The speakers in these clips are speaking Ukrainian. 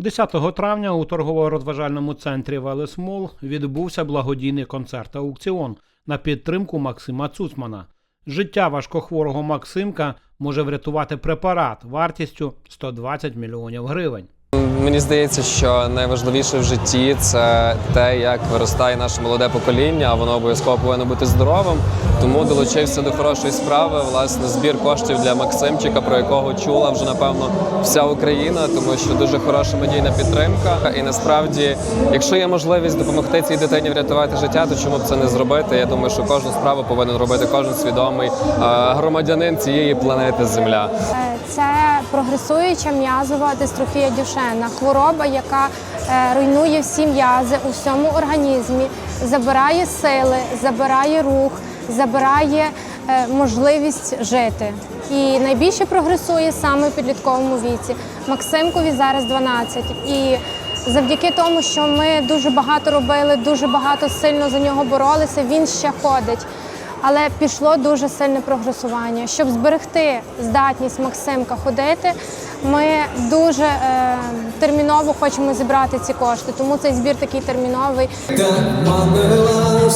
10 травня у торгово-розважальному центрі Велесмол відбувся благодійний концерт аукціон на підтримку Максима Цуцмана. Життя важкохворого Максимка може врятувати препарат вартістю 120 мільйонів гривень. Мені здається, що найважливіше в житті це те, як виростає наше молоде покоління, а воно обов'язково повинно бути здоровим. Тому долучився до хорошої справи. Власне, збір коштів для Максимчика, про якого чула вже напевно вся Україна, тому що дуже хороша медійна підтримка. І насправді, якщо є можливість допомогти цій дитині врятувати життя, то чому б це не зробити? Я думаю, що кожну справу повинен робити кожен свідомий е, громадянин цієї планети Земля. Е, Це прогресуюча м'язова дистрофія Дюшена, хвороба, яка е, руйнує всі м'язи у всьому організмі, забирає сили, забирає рух, забирає е, можливість жити. І найбільше прогресує саме в підлітковому віці. Максимкові зараз 12. І завдяки тому, що ми дуже багато робили, дуже багато сильно за нього боролися, він ще ходить. Але пішло дуже сильне прогресування. Щоб зберегти здатність Максимка ходити, ми дуже е, терміново хочемо зібрати ці кошти. Тому цей збір такий терміновий. Манила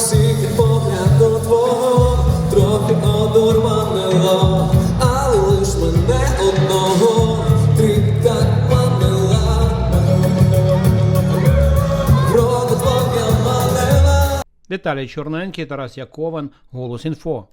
Віталій Чорненький, Тарас Якован, Голос Інфо.